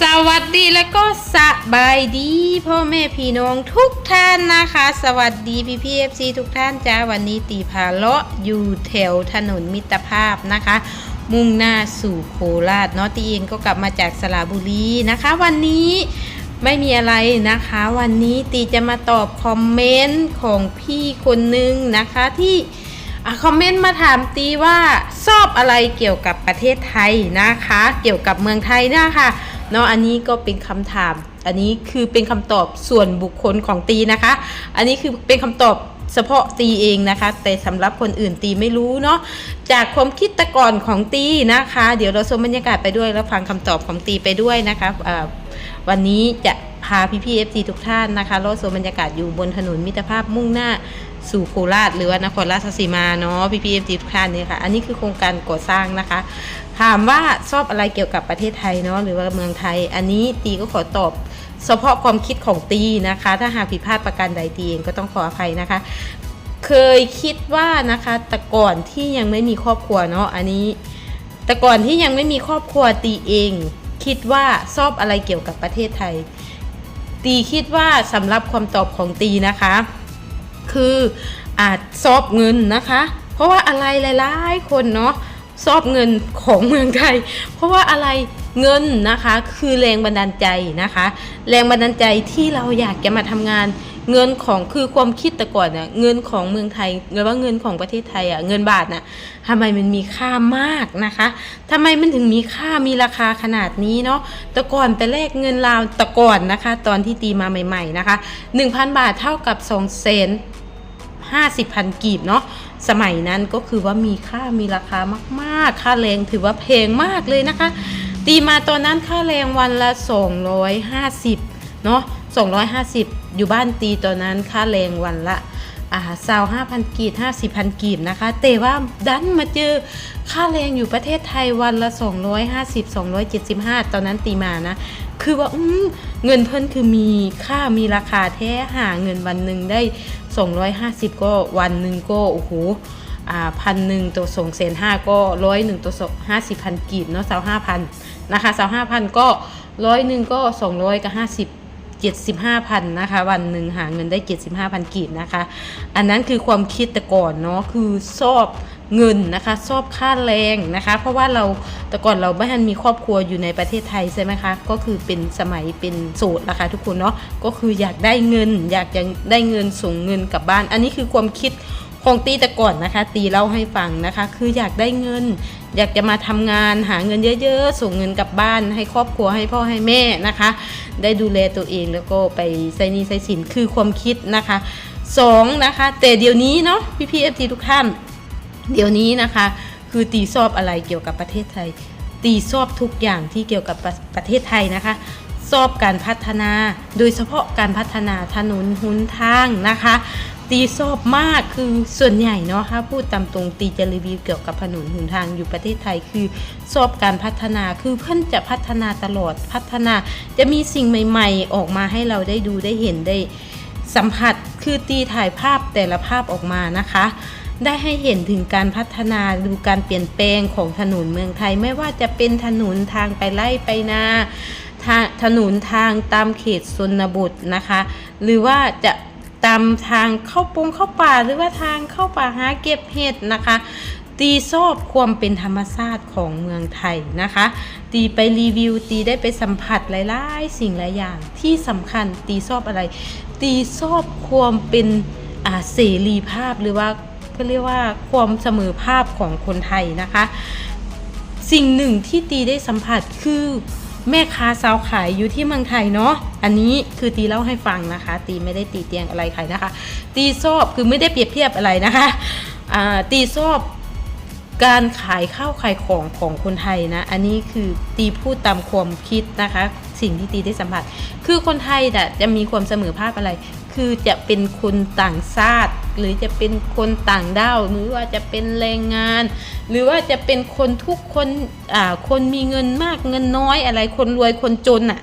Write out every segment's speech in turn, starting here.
สวัสดีแล้วก็สบายดีพ่อแม่พี่น้องทุกท่านนะคะ สวัสดีพี่พีเอฟซีทุกท่านจ้าวันนี้ตีพาเลาะอยู่แถวถนนมิตรภาพนะคะ มุ่งหน้าสู่โคราชเนาะตีเองก็กลับมาจากสระบุรีนะคะ วันนี้ไม่มีอะไรนะคะ วันนี้ตีจะมาตอบคอมเมนต์ของพี่คนนึงนะคะที่ อคอมเมนต์มาถามตีว่าชอบอะไรเกี่ยวกับประเทศไทยนะคะ เกี่ยวกับเมืองไทยนะคะเนาะอันนี้ก็เป็นคำถาม อันนี้คือเป็นคำตอบส่วนบุคคลของตีนะคะ อันนี้คือเป็นคำตอบเฉพาะตีเองนะคะ แต่สำหรับคนอื่นตีไม่รู้เนาะจากความคิดตะก่อนของตีนะคะ เดี๋ยวเราชมบรรยากาศไปด้วยแล้วฟังคำตอบของตีไปด้วยนะคะวันนี้จะ พาพี่พีเอฟซีทุกท่านนะคะรถชมบรรยากาศอยู่บนถนนมิตรภาพมุ่งหน้าสู่โคราชหรือว่านครราชสีมาเนาะพี่พีเอฟซีทุกท่านเนี่ยค่ะ อันนี้คือโครงการก่อสร้างนะคะ ถามว่าชอบอะไรเกี่ยวกับประเทศไทยเนาะหรือว่าเมืองไทย อันนี้ตีก็ขอตอบเฉพาะความคิดของตีนะคะ ถ้าหากผิดพลาดประการใดตีเองก็ต้องขออภัยนะคะ เคยคิดว่านะคะแต่ก่อนที่ยังไม่มีครอบครัวเนาะอันนี้ แต่ก่อนที่ยังไม่มีครอบครัวตีเอง คิดว่าชอบอะไรเกี่ยวกับประเทศไทย ตีคิดว่าสำหรับความตอบของตีนะคะ คืออาจซอบเงินนะคะ เพราะว่าอะไรหลายๆคนเนาะซอบเงินของเมืองไทย เพราะว่าอะไรเงินนะคะคือแรงบันดาลใจนะคะ แรงบันดาลใจที่เราอยากจะมาทำงาน เงินของคือความคิดแต่ก่อนเนี่ยเงินของเมืองไทยหรือว่าเงินของประเทศไทยอะเงินบาทน่ะทำไมมันมีค่ามากนะคะทำไมมันถึงมีค่ามีราคาขนาดนี้เนาะแต่ก่อนไปแลกเงินลาวแต่ก่อนนะคะ ตอนที่ตีมาใหม่ ๆ นะคะ 1,000 บาทเท่ากับ2เซนห้าสิบพันกีบเนาะสมัยนั้นก็คือว่ามีค่ามีราคามากๆ ค่าแรงถือว่าแพงมากเลยนะคะ ตีมาตอนนั้นค่าแรงวันละ 250เนาะ 250 อยู่บ้านตีตอนนั้นค่าแรงวันละอาสาวห้าพันกีบห้าสิบพันกีบนะคะ แต่ว่าดันมาเจอค่าแรงอยู่ประเทศไทยวันละ 250 275 ตอนนั้นตีมานะ คือว่าเงินเพิ่นคือมีค่ามีราคาแท้หาเงินวันหนึ่งได้ 250 ก็วันหนึ่งก็โอ้โหพันหนึ่งตัวส่งเซนห้าก็ร้อยหนึ่งตัวส่งห้าสิบพันกีบเนาะสาวห้าพันนะคะสาวห้าพันก็ร้อยหนึ่งก็สองร้อยกับห้าสิบ เจ็ดสิบห้าพันนะคะวันหนึ่งหาเงินได้เจ็ดสิบห้าพันกีบนะคะ อันนั้นคือความคิดแต่ก่อนเนาะคือชอบเงินนะคะชอบค่าแรงนะคะ เพราะว่าเราแต่ก่อนเราไม่ทันมีครอบครัวอยู่ในประเทศไทยใช่ไหมคะก็คือเป็นสมัยเป็นโสดนะคะทุกคนเนาะก็คืออยากได้เงิน อยากจะได้เงินส่งเงินกลับบ้าน อันนี้คือความคิด ของตีแต่ก่อนนะคะ ตีเล่าให้ฟังนะคะ คืออยากได้เงิน อยากจะมาทำงานหาเงินเยอะๆ ส่งเงินกลับบ้าน ให้ครอบครัวให้พ่อให้แม่นะคะ ได้ดูแลตัวเองแล้วก็ไปใส่นี้ใส่สินคือความคิดนะคะสองนะคะ แต่เดี๋ยวนี้เนาะพี่พีเอฟทีทุกท่าน เดี๋ยวนี้นะคะ คือตีชอบอะไรเกี่ยวกับประเทศไทย ตีชอบทุกอย่างที่เกี่ยวกับประประเทศไทยนะคะชอบการพัฒนา โดยเฉพาะการพัฒนาถนนหุนทางนะคะ ตีชอบมากคือส่วนใหญ่เนาะถ้าพูดตามตรงตีจะรีวิวเกี่ยวกับถนนหนทางอยู่ประเทศไทยคือชอบการพัฒนาคือเพื่อนจะพัฒนาตลอดพัฒนา จะมีสิ่งใหม่ ๆ ออกมาให้เราได้ดูได้เห็นได้สัมผัสคือตีถ่ายภาพแต่ละภาพออกมานะคะ ได้ให้เห็นถึงการพัฒนาดูการเปลี่ยนแปลงของถนนเมืองไทย ไม่ว่าจะเป็นถนนทางไปไล่ไปนาทางถนนทางตามเขตชนบทนะคะ หรือว่าจะ ตามทางเข้าปงเข้าป่าหรือว่าทางเข้าป่าหาเก็บเห็ดนะคะ ตีชอบความเป็นธรรมชาติของเมืองไทยนะคะ ตีไปรีวิวตีได้ไปสัมผัสหลายๆ สิ่งหลายอย่างที่สำคัญตีชอบอะไร ตีชอบความเป็นอ่าเสรีภาพหรือว่าก็เรียกว่าความเสมอภาพของคนไทยนะคะ สิ่งหนึ่งที่ตีได้สัมผัสคือ แม่ค้าสาวขายอยู่ที่เมืองไทยเนาะอันนี้คือตีเล่าให้ฟังนะคะ ตีไม่ได้ตีเตียงอะไรใครนะคะ ตีชอบคือไม่ได้เปรียบเทียบอะไรนะคะอ่าตีชอบการขายข้าวขายของของคนไทยนะ อันนี้คือตีพูดตามความคิดนะคะ สิ่งที่ตีได้สัมผัส คือคนไทยน่ะจะมีความเสมอภาพอะไร คือจะเป็นคนต่างชาติ หรือจะเป็นคนต่างด้าวหรือว่าจะเป็นแรงงาน หรือว่าจะเป็นคนทุกคนอ่าคนมีเงินมากเงินน้อยอะไรคนรวยคนจนน่ะ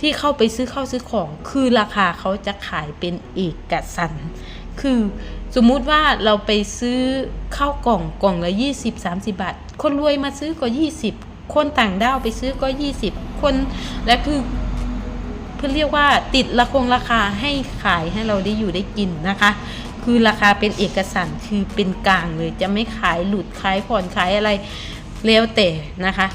ที่เข้าไปซื้อข้าวซื้อของ คือราคาเขาจะขายเป็นเอกสันคือสมมุติว่าเราไปซื้อข้าวกล่องกล่องละ 20 30 บาท คนรวยมาซื้อก็ 20 คนต่างด้าวไปซื้อก็ 20 คนและคือ เพื่อเรียกว่าติดราคงราคาให้ขายให้เราได้อยู่ได้กินนะคะ คือราคาเป็นเอกสารคือเป็นกลางเลยจะไม่ขายหลุดขายผ่อนขายอะไรแล้วแต่นะคะ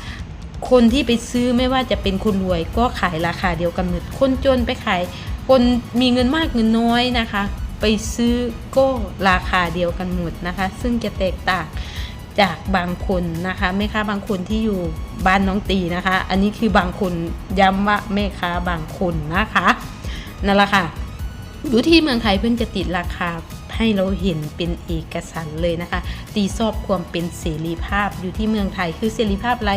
คนที่ไปซื้อไม่ว่าจะเป็นคนรวยก็ขายราคาเดียวกันหมดคนจนไปขาย คนมีเงินมากเงินน้อยนะคะ ไปซื้อก็ราคาเดียวกันหมดนะคะ ซึ่งจะแตกต่าง จากบางคนนะคะแม่ค้าบางคนที่อยู่บ้านน้องตีนะคะ อันนี้คือบางคนย้ำว่าแม่ค้าบางคนนะคะนั่นแหละค่ะอยู่ที่เมืองไทยเพิ่งจะติดราคาให้เราเห็นเป็นเอกสารเลยนะคะ ตีซอบความเป็นเสรีภาพอยู่ที่เมืองไทยคือเสรีภาพอะไร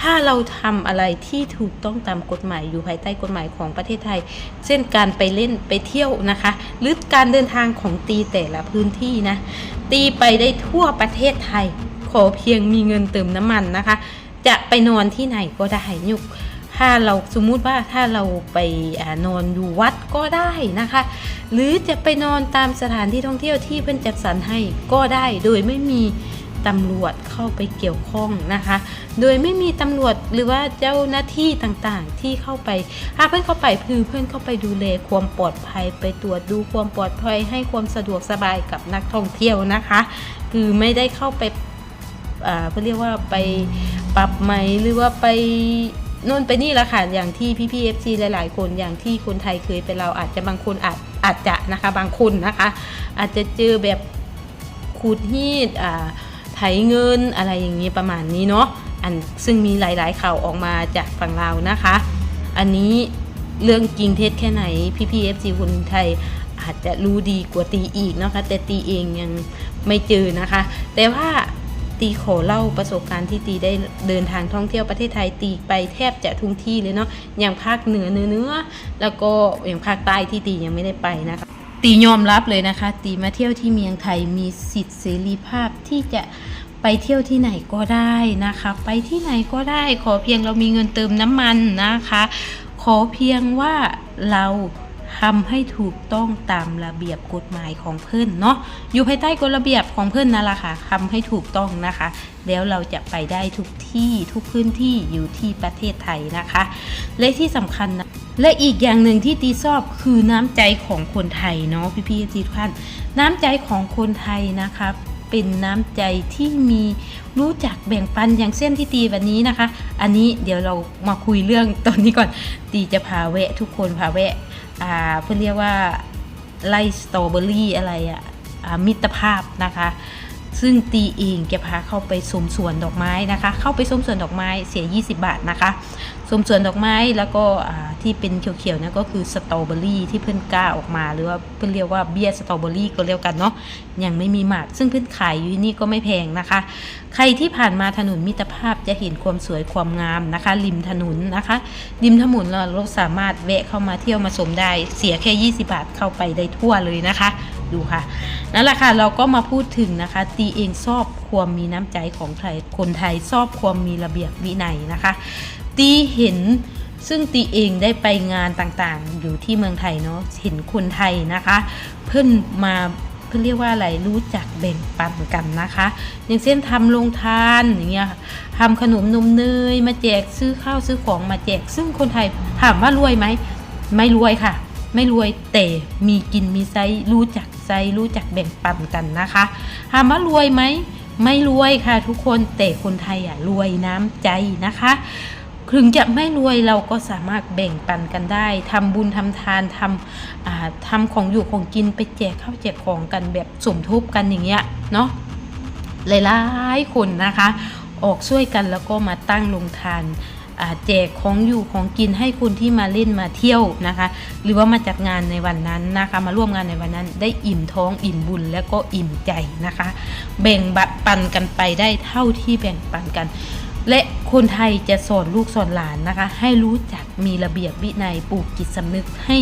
ถ้าเราทำอะไรที่ถูกต้องตามกฎหมายอยู่ภายใต้กฎหมายของประเทศไทย เช่นการไปเล่นไปเที่ยวนะคะ หรือการเดินทางของตีแต่ละพื้นที่นะ ตีไปได้ทั่วประเทศไทย ขอเพียงมีเงินเติมน้ำมันนะคะ จะไปนอนที่ไหนก็ได้ยุกถ้าเราสมมุติว่าถ้าเราไปอนอนอยู่วัดก็ได้นะคะ หรือจะไปนอนตามสถานที่ท่องเที่ยวที่เพื่อนจัดสรรให้ก็ได้โดยไม่มีตำรวจเข้าไปเกี่ยวข้องนะคะ โดยไม่มีตำรวจหรือว่าเจ้าหน้าที่ต่างๆที่เข้าไปถ้าเพื่อนเข้าไปคือเพื่อนเข้าไปดูแลความปลอดภัยไปตรวจดูความปลอดภัยให้ความสะดวกสบายกับนักท่องเที่ยวนะคะ คือไม่ได้เข้าไป เขาเรียกว่าไปปรับไหมหรือว่าไปโน่นไปนี่ละค่ะอย่างที่พี่พีเอฟซีหลาย ๆ คนอย่างที่คนไทยเคยไปเราอาจจะบางคนอาจอาจจะนะคะบางคนนะคะ อาจจะเจอแบบขูดฮีดอ่าไถเงินอะไรอย่างนี้ประมาณนี้เนาะอันซึ่งมีหลาย ๆ ข่าวออกมาจากฝั่งเรานะคะ อันนี้เรื่องจริงเท็จแค่ไหนพี่พีเอฟซีคนไทยอาจจะรู้ดีกว่าตีอีกนะคะแต่ตีเองยังไม่เจอนะคะ แต่ว่า ตีขอเล่าประสบการณ์ที่ตีได้เดินทางท่องเที่ยวประเทศไทยตีไปแทบจะทุกที่เลยเนาะอย่างภาคเหนือเนื้อเนื้อแล้วก็อย่างภาคใต้ที่ตียังไม่ได้ไปนะคะตียอมรับเลยนะคะ ตีมาเที่ยวที่เมืองไทยมีสิทธิเสรีภาพที่จะไปเที่ยวที่ไหนก็ได้นะคะ ไปที่ไหนก็ได้ขอเพียงเรามีเงินเติมน้ำมันนะคะ ขอเพียงว่าเรา ทำให้ถูกต้องตามระเบียบกฎหมายของเพื่อนเนาะอยู่ภายใต้กฎระเบียบของเพื่อนนั่นแหละค่ะทำให้ถูกต้องนะคะ แล้วเราจะไปได้ทุกที่ทุกพื้นที่อยู่ที่ประเทศไทยนะคะ และที่สำคัญนะและอีกอย่างหนึ่งที่ตีชอบคือน้ำใจของคนไทยเนาะพี่พี่ทุกท่านน้ำใจของคนไทยนะคะเป็นน้ำใจที่มีรู้จักแบ่งปันอย่างเส้นที่ตีวันนี้นะคะ อันนี้เดี๋ยวเรามาคุยเรื่องตอนนี้ก่อน ตีจะพาแวะทุกคนพาแวะ อ่าเพื่อเรียกว่าไล่สตรอเบอรี่อะไรอะ่ะมิตรภาพนะคะ ซึ่งตีเองจะพาเข้าไปชมส่วนดอกไม้นะคะ เข้าไปชมส่วนดอกไม้เสีย 20 บาทนะคะชมส่วนดอกไม้แล้วก็ที่เป็นเขียวๆนั่นก็คือสตรอเบอรี่ที่เพื่อนกล้าออกมา หรือว่าเพื่อนเรียกว่าเบี้ยสตรอเบอรี่ก็เรียกกันเนาะยังไม่มีหมากซึ่งเพื่อนขายอยู่ที่นี่ก็ไม่แพงนะคะ ใครที่ผ่านมาถนนมิตรภาพจะเห็นความสวยความงามนะคะ ริมถนนนะคะริมถนนเราเราสามารถแวะเข้ามาเที่ยวมาชมได้เสียแค่ 20 บาทเข้าไปได้ทั่วเลยนะคะ ดูค่ะ นั่นแหละค่ะเราก็มาพูดถึงนะคะ ตีเองชอบความมีน้ำใจของไทยคนไทยชอบความมีระเบียบวินัยนะคะ ตีเห็นซึ่งตีเองได้ไปงานต่างๆ อยู่ที่เมืองไทยเนาะเห็นคนไทยนะคะ เพื่อนมาเพื่อนเรียกว่าอะไรรู้จักแบ่งปันกันนะคะ อย่างเช่นทำโรงทานอย่างเงี้ยทำขนมนมเนยมาแจกซื้อข้าวซื้อของมาแจก ซึ่งคนไทยถามว่ารวยไหมไม่รวยค่ะ ไม่รวยแต่มีกินมีใช้รู้จัก ใจรู้จักแบ่งปันกันนะคะถามว่ารวยไหมไม่รวยค่ะ ทุกคนแต่คนไทยอะรวยน้ำใจนะคะถึงจะไม่รวยเราก็สามารถแบ่งปันกันได้ทำบุญทำทานทำอ่าทำของอยู่ของกินไปแจกข้าวแจกของกันแบบสมทบกันอย่างเงี้ยเนาะหลายๆคนนะคะ ออกช่วยกันแล้วก็มาตั้งลงทาน แจกของอยู่ของกินให้คนที่มาเล่นมาเที่ยวนะคะ หรือว่ามาจัดงานในวันนั้นนะคะ มาร่วมงานในวันนั้นได้อิ่มท้องอิ่มบุญแล้วก็อิ่มใจนะคะ แบ่งบัตรปันกันไปได้เท่าที่แบ่งปันกันและคนไทยจะสอนลูกสอนหลานนะคะ ให้รู้จักมีระเบียบวินัยปลูกจิตสำนึกให้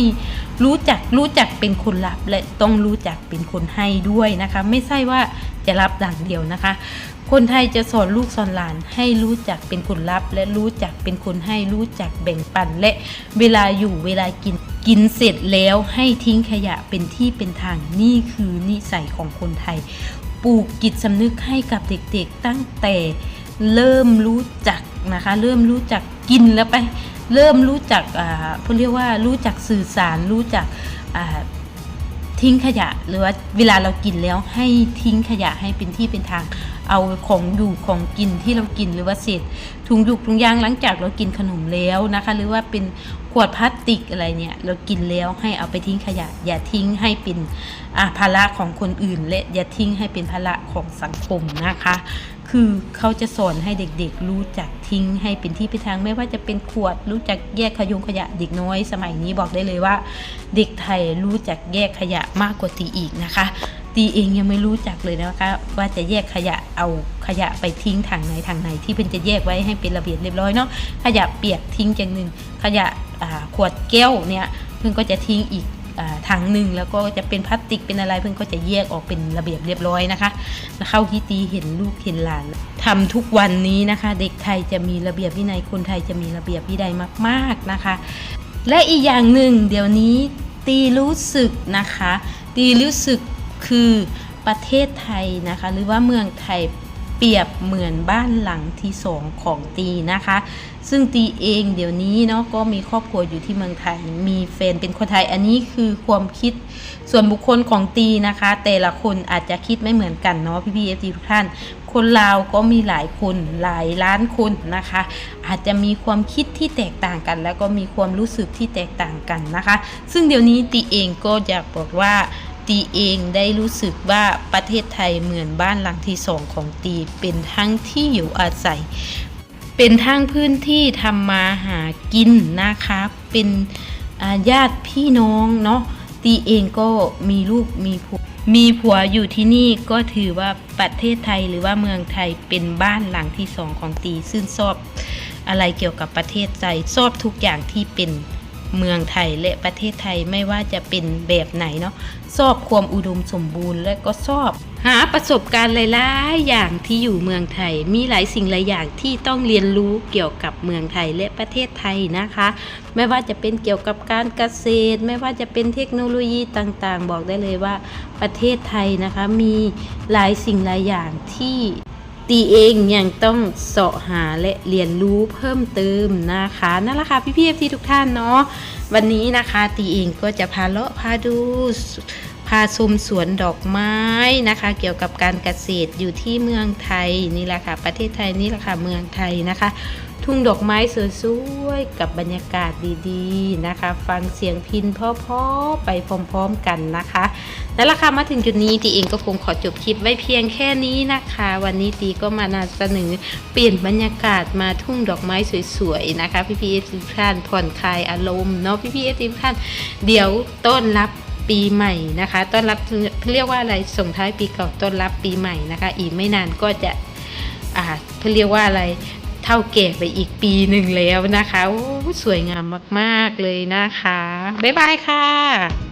รู้จักรู้จักเป็นคนรับและต้องรู้จักเป็นคนให้ด้วยนะคะ ไม่ใช่ว่าจะรับดังเดียวนะคะ คนไทยจะสอนลูกสอนหลานให้รู้จักเป็นคนรับ และรู้จักเป็นคนให้รู้จักแบ่งปัน และเวลาอยู่เวลากินกินเสร็จแล้วให้ทิ้งขยะเป็นที่เป็นทางนี่คือนิสัยของคนไทย ปลูกจิตสำนึกให้กับเด็กๆตั้งแต่เริ่มรู้จักนะคะ เริ่มรู้จักกินแล้วไป เริ่มรู้จักอ่าเขาเรียกว่ารู้จักสื่อสารรู้จักอ่าทิ้งขยะหรือว่าเวลาเรากินแล้วให้ทิ้งขยะให้เป็นที่เป็นทาง เอาของอยู่ของกินที่เรากินหรือว่าเศษถุงยุกถุงยางหลังจากเรากินขนมแล้วนะคะ หรือว่าเป็นขวดพลาสติกอะไรเนี่ยเรากินแล้วให้เอาไปทิ้งขยะ อย่าทิ้งให้เป็นอ่าภาระของคนอื่น และอย่าทิ้งให้เป็นภาระของสังคมนะคะ คือเขาจะสอนให้เด็กๆ รู้จักทิ้งให้เป็นที่เป็นทางไม่ว่าจะเป็นขวด รู้จักแยกขยงขยะเด็กน้อย สมัยนี้บอกได้เลยว่า เด็กไทยรู้จักแยกขยะมากกว่าตีอีกนะคะ ตีเองยังไม่รู้จักเลยนะคะ ว่าจะแยกขยะเอาขยะไปทิ้งถังไหนถังไหน ที่เพิ่นจะแยกไว้ให้เป็นระเบียบเรียบร้อยเนาะขยะเปียกทิ้งอย่างหนึ่งขยะขวดแก้วเนี่ยเพิ่นก็จะทิ้งอีกถังหนึ่งแล้วก็จะเป็นพลาสติกเป็นอะไรเพิ่นก็จะแยกออกเป็นระเบียบเรียบร้อยนะคะเข้าที่ตีเห็นลูกเห็นหลานทำทุกวันนี้นะคะ เด็กไทยจะมีระเบียบวินัยคนไทยจะมีระเบียบวินัยมาก ๆนะคะ และอีกอย่างหนึ่งเดี๋ยวนี้ตีรู้สึกนะคะ ตีรู้สึก คือประเทศไทยนะคะ หรือว่าเมืองไทยเปรียบเหมือนบ้านหลังที่สองของตีนะคะ ซึ่งตีเองเดี๋ยวนี้เนาะก็มีครอบครัวอยู่ที่เมืองไทย มีแฟนเป็นคนไทย อันนี้คือความคิดส่วนบุคคลของตีนะคะ แต่ละคนอาจจะคิดไม่เหมือนกันเนาะพี่พีเอฟซีทุกท่าน คนลาวก็มีหลายคนหลายล้านคนนะคะ อาจจะมีความคิดที่แตกต่างกัน แล้วก็มีความรู้สึกที่แตกต่างกันนะคะ ซึ่งเดี๋ยวนี้ตีเองก็อยากบอกว่า ตีเองได้รู้สึกว่าประเทศไทยเหมือนบ้านหลังที่สองของตีเป็นทั้งที่อยู่อาศัย เป็นทั้งพื้นที่ทำมาหากินนะคะ เป็นญาติพี่น้องเนาะตีเองก็มีลูกมีผัวมีผัวอยู่ที่นี่ก็ถือว่าประเทศไทยหรือว่าเมืองไทยเป็นบ้านหลังที่สองของตีซึ่งชอบอะไรเกี่ยวกับประเทศไทยชอบทุกอย่างที่เป็น เมืองไทยและประเทศไทยไม่ว่าจะเป็นแบบไหนเนาะชอบความอุดมสมบูรณ์และก็ชอบ หาประสบการณ์หลายๆอย่างที่อยู่เมืองไทย มีหลายสิ่งหลายอย่างที่ต้องเรียนรู้เกี่ยวกับเมืองไทยและประเทศไทยนะคะ ไม่ว่าจะเป็นเกี่ยวกับการเกษตร ไม่ว่าจะเป็นเทคโนโลยีต่างๆ บอกได้เลยว่าประเทศไทยนะคะมีหลายสิ่งหลายอย่างที่ ตีเองยังต้องเสาะหาและเรียนรู้เพิ่มเติมนะคะนั่นแหละค่ะพี่ๆเอฟทีทุกท่านเนาะวันนี้นะคะตีเองก็จะพาเลาะพาดูพาชมสวนดอกไม้นะคะ เกี่ยวกับการเกษตรอยู่ที่เมืองไทยนี่แหละค่ะ ประเทศไทยนี่แหละค่ะเมืองไทยนะคะ ทุ่งดอกไม้สวยๆกับบรรยากาศดีๆนะคะ ฟังเสียงพินพราะๆไปพร้อมๆกันนะคะแล้วราคามาถึงจุดนี้ตีเองก็คงขอจบคลิปไว้เพียงแค่นี้นะคะ วันนี้ตีก็มานำเสนอเปลี่ยนบรรยากาศมาทุ่งดอกไม้สวยๆนะคะพี่พีเอทุกท่านผ่อนคลายอารมณ์เนาะพี่พีเอทุกท่านเดี๋ยวต้อนรับปีใหม่นะคะต้อนรับเรียกว่าอะไรส่งท้ายปีเก่าต้อนรับปีใหม่นะคะ อีกไม่นานก็จะอ่าเขาเรียกว่าอะไร เท่าแก่ไปอีกปีหนึ่งแล้วนะคะ สวยงามมาก ๆ เลยนะคะ บ๊ายบายค่ะ